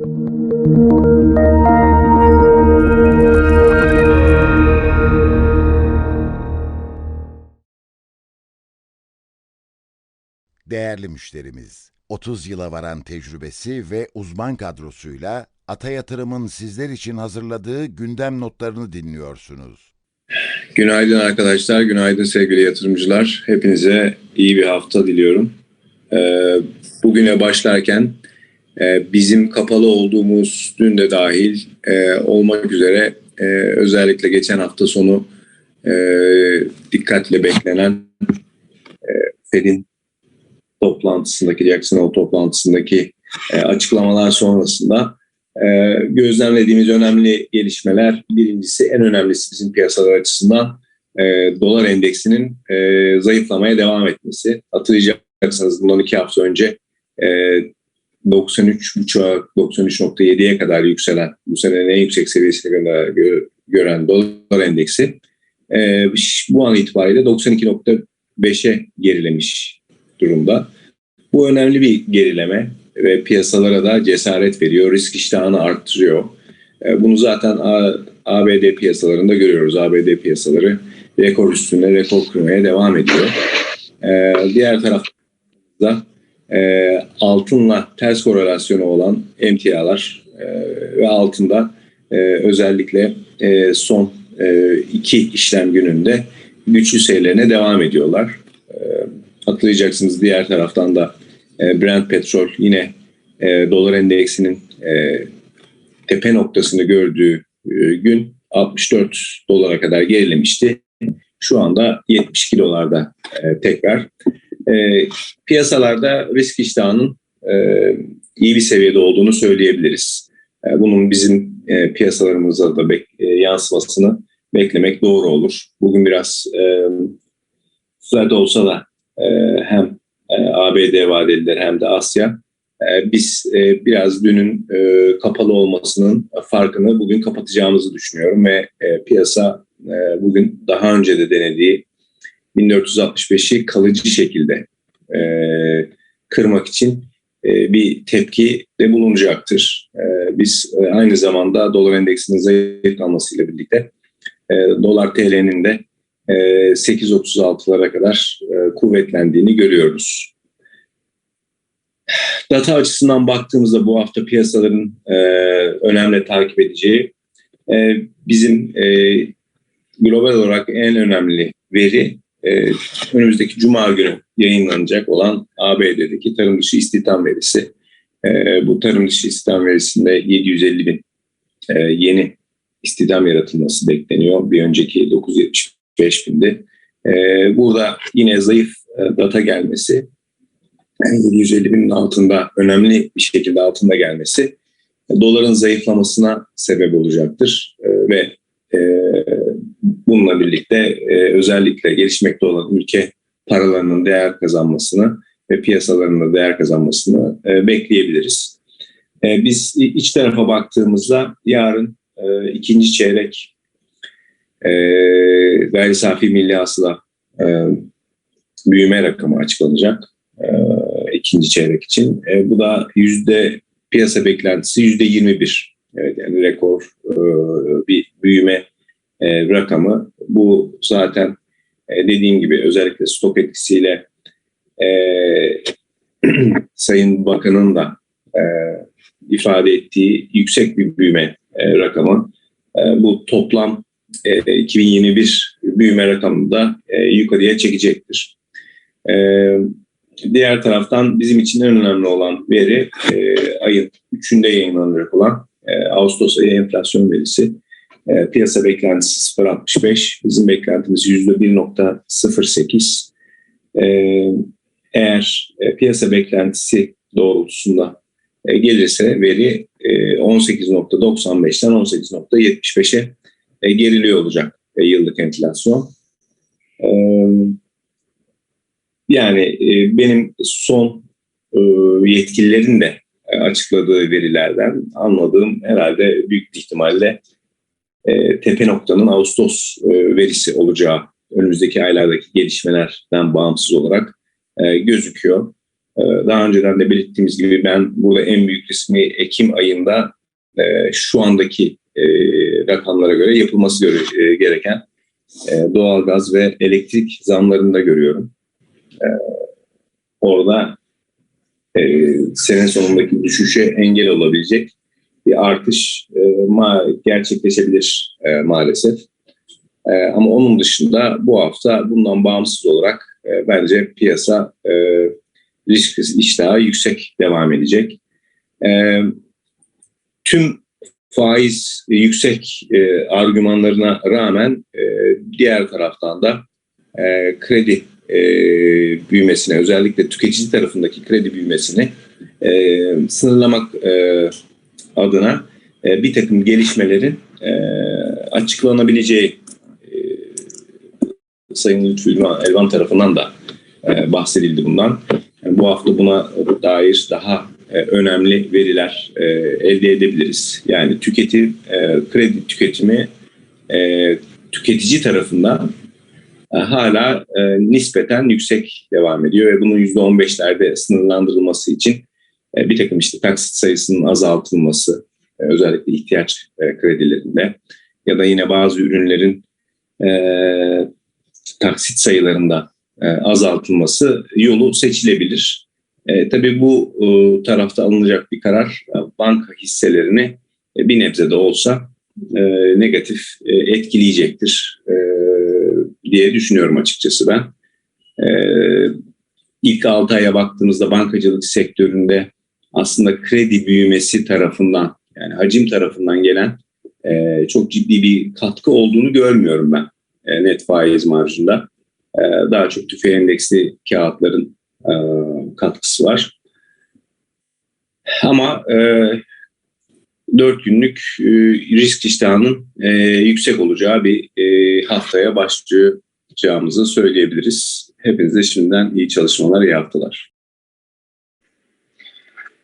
Değerli müşterimiz, 30 yıla varan tecrübesi ve uzman kadrosuyla Ata Yatırım'ın sizler için hazırladığı gündem notlarını dinliyorsunuz. Günaydın arkadaşlar, günaydın sevgili yatırımcılar. Hepinize iyi bir hafta diliyorum. Ee, bugüne başlarken bizim kapalı olduğumuz dün de dahil e, olmak üzere e, özellikle geçen hafta sonu dikkatle beklenen Fed'in toplantısındaki, Jackson Hole toplantısındaki açıklamalar sonrasında ee, gözlemlediğimiz önemli gelişmeler birincisi en önemlisi bizim piyasalar açısından e, dolar endeksinin e, zayıflamaya devam etmesi. Hatırlayacaksınız bundan iki hafta önce e, 93.5'a 93.7'ye kadar yükselen bu senenin en yüksek seviyesine kadar gö gören dolar endeksi e, bu an itibariyle 92.5'e gerilemiş durumda. Bu önemli bir gerileme ve piyasalara da cesaret veriyor, risk iştahını arttırıyor. E, bunu zaten ABD piyasalarında görüyoruz. ABD piyasaları rekor üstüne rekor kırmaya devam ediyor. E, diğer tarafta e, altınla ters korelasyonu olan emtialar ve altında özellikle son iki işlem gününde güçlü seyirlerine devam ediyorlar. Hatırlayacaksınız diğer taraftan da e, Brent petrol yine e, dolar endeksinin e, tepe noktasını gördüğü e, gün 64 dolara kadar gerilemişti. Şu anda 70 kilolarda e, tekrar. E, piyasalarda risk iştahının e, iyi bir seviyede olduğunu söyleyebiliriz. E, bunun bizim e, piyasalarımıza da bek, e, yansımasını beklemek doğru olur. Bugün biraz e, de olsa da e, hem e, ABD vadeliler hem de Asya. E, biz e, biraz dünün kapalı olmasının farkını bugün kapatacağımızı düşünüyorum ve piyasa bugün daha önce de denediği 1465'i kalıcı şekilde kırmak için bir tepki de bulunacaktır. Biz aynı zamanda dolar endeksinin zayıflamasıyla birlikte dolar TL'nin de 8.36'lara e, kadar e, kuvvetlendiğini görüyoruz. Data açısından baktığımızda bu hafta piyasaların e, önemli takip edeceği bizim global olarak en önemli veri önümüzdeki cuma günü yayınlanacak olan ABD'deki tarım dışı istihdam verisi. bu tarım dışı istihdam verisinde 750 bin yeni istihdam yaratılması bekleniyor. Bir önceki 970 5000'di. E, ee, burada yine zayıf e, data gelmesi, yani 750 binin altında önemli bir şekilde altında gelmesi doların zayıflamasına sebep olacaktır. E, ve e, bununla birlikte e, özellikle gelişmekte olan ülke paralarının değer kazanmasını ve piyasalarında değer kazanmasını e, bekleyebiliriz. E, biz iç tarafa baktığımızda yarın ikinci çeyrek gayri safi milli hasıla büyüme rakamı açıklanacak ikinci çeyrek için. Bu da yüzde piyasa beklentisi yüzde 21. Evet, yani rekor bir büyüme e, rakamı. Bu zaten e, dediğim gibi özellikle stok etkisiyle e, Sayın Bakan'ın da e, ifade ettiği yüksek bir büyüme e, rakamı. E, bu toplam 2021 e, büyüme rakamını da e, yukarıya çekecektir. E, diğer taraftan bizim için en önemli olan veri ayın 3'ünde yayınlanacak olan Ağustos ayı enflasyon verisi. Piyasa beklentisi 0.65, bizim beklentimiz %1.08. Eğer piyasa beklentisi doğrultusunda gelirse veri 18.95'ten 18.75'e e, geriliyor olacak e, yıllık enflasyon. E, yani e, benim son e, yetkililerin de e, açıkladığı verilerden anladığım herhalde büyük ihtimalle e, tepe noktanın Ağustos e, verisi olacağı önümüzdeki aylardaki gelişmelerden bağımsız olarak e, gözüküyor. Ee, daha önceden de belirttiğimiz gibi ben burada en büyük resmi Ekim ayında e, şu andaki e, rakamlara göre yapılması göre, e, gereken e, doğalgaz ve elektrik zamlarını da görüyorum. E, orada e, sene sonundaki düşüşe engel olabilecek bir artış e, ma- gerçekleşebilir e, maalesef. E, ama onun dışında bu hafta bundan bağımsız olarak e, bence piyasa e, risk iştahı yüksek devam edecek. E, tüm faiz yüksek e, argümanlarına rağmen e, diğer taraftan da e, kredi e, büyümesine özellikle tüketici tarafındaki kredi büyümesini e, sınırlamak e, adına e, bir takım gelişmelerin e, açıklanabileceği e, Sayın Lütfü Elvan- tarafından da e, bahsedildi bundan. Yani bu hafta buna dair daha e, önemli veriler e, elde edebiliriz. Yani tüketim, e, kredi tüketimi e, tüketici tarafından e, hala e, nispeten yüksek devam ediyor ve bunun %15'lerde sınırlandırılması için bir takım işte taksit sayısının azaltılması e, özellikle ihtiyaç e, kredilerinde ya da yine bazı ürünlerin e, taksit sayılarında e, azaltılması yolu seçilebilir. E, tabii bu e, tarafta alınacak bir karar e, banka hisselerini e, bir nebze de olsa e, negatif e, etkileyecektir e, diye düşünüyorum açıkçası ben. E, ilk 6 aya baktığımızda bankacılık sektöründe aslında kredi büyümesi tarafından yani hacim tarafından gelen e, çok ciddi bir katkı olduğunu görmüyorum ben e, net faiz marjında. E, daha çok tüfe endeksli kağıtların e, katkısı var. Ama e, 4 günlük e, risk iştahının e, yüksek olacağı bir e, haftaya başlayacağımızı söyleyebiliriz. Hepinize şimdiden iyi çalışmalar, iyi haftalar.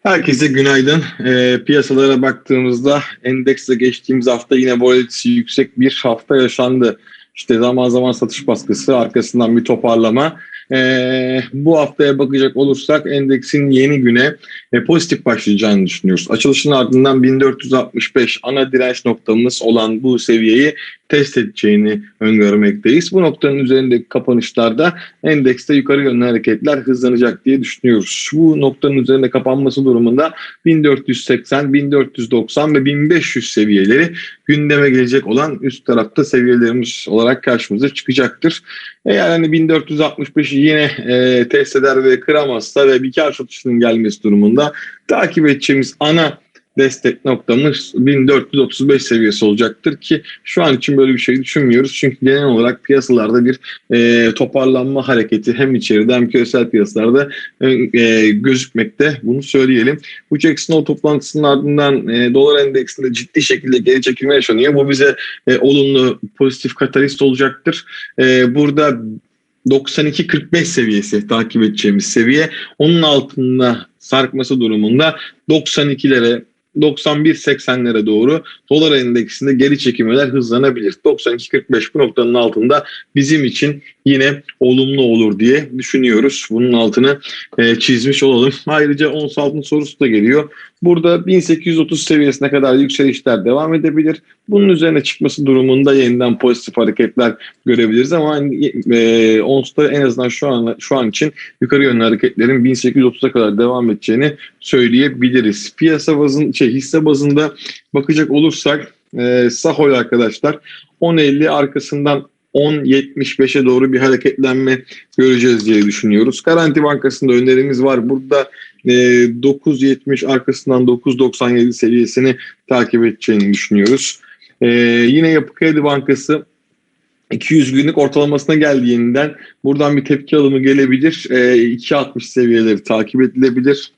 Herkese günaydın. E, piyasalara baktığımızda endekste geçtiğimiz hafta yine volatilitesi yüksek bir hafta yaşandı. İşte zaman zaman satış baskısı arkasından bir toparlama. E, bu haftaya bakacak olursak endeksin yeni güne e, pozitif başlayacağını düşünüyoruz. Açılışın ardından 1465 ana direnç noktamız olan bu seviyeyi test edeceğini öngörmekteyiz. Bu noktanın üzerindeki kapanışlarda endekste yukarı yönlü hareketler hızlanacak diye düşünüyoruz. Bu noktanın üzerinde kapanması durumunda 1480, 1490 ve 1500 seviyeleri gündeme gelecek olan üst tarafta seviyelerimiz olarak karşımıza çıkacaktır. Eğer hani 1465'i yine e, test eder ve kıramazsa ve bir kar satışının gelmesi durumunda takip edeceğimiz ana destek noktamız 1435 seviyesi olacaktır ki şu an için böyle bir şey düşünmüyoruz. Çünkü genel olarak piyasalarda bir e, toparlanma hareketi hem içeride hem küresel piyasalarda e, e, gözükmekte. Bunu söyleyelim. Bu Jackson Hole toplantısının ardından e, dolar endeksinde ciddi şekilde geri çekilme yaşanıyor. Bu bize e, olumlu pozitif katalist olacaktır. E, burada 92-45 seviyesi takip edeceğimiz seviye. Onun altında sarkması durumunda 92'lere 91.80'lere doğru dolar endeksinde geri çekilmeler hızlanabilir. 92.45 bu noktanın altında bizim için yine olumlu olur diye düşünüyoruz. Bunun altını e, çizmiş olalım. Ayrıca ons altın sorusu da geliyor. Burada 1830 seviyesine kadar yükselişler devam edebilir. Bunun üzerine çıkması durumunda yeniden pozitif hareketler görebiliriz ama hani, e, onsta en azından şu an şu an için yukarı yönlü hareketlerin 1830'a kadar devam edeceğini söyleyebiliriz. Piyasa bazın şey hisse bazında bakacak olursak e, Sahol arkadaşlar 10.50 arkasından 10.75'e doğru bir hareketlenme göreceğiz diye düşünüyoruz. Garanti Bankası'nda önerimiz var. Burada e, 9.70 arkasından 9.97 seviyesini takip edeceğini düşünüyoruz. E, yine Yapı Kredi Bankası 200 günlük ortalamasına geldi yeniden. Buradan bir tepki alımı gelebilir. E, 2.60 seviyeleri takip edilebilir.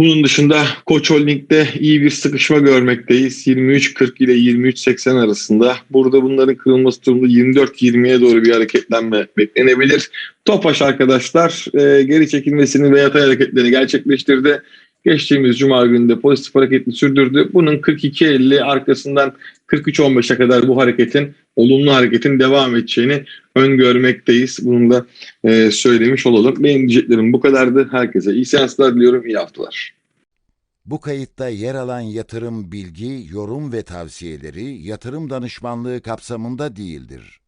Bunun dışında Koç Holding'de iyi bir sıkışma görmekteyiz. 23.40 ile 23.80 arasında. Burada bunların kırılması durumunda 24.20'ye doğru bir hareketlenme beklenebilir. Topaş arkadaşlar e, geri çekilmesini ve yatay hareketlerini gerçekleştirdi. Geçtiğimiz cuma günü pozitif hareketini sürdürdü. Bunun 42.50 arkasından 43.15'e kadar bu hareketin olumlu hareketin devam edeceğini öngörmekteyiz. Bunu da e, söylemiş olalım. Benim diyeceklerim bu kadardı. Herkese iyi seanslar diliyorum. iyi haftalar. Bu kayıtta yer alan yatırım bilgi, yorum ve tavsiyeleri yatırım danışmanlığı kapsamında değildir.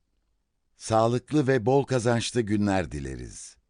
Sağlıklı ve bol kazançlı günler dileriz.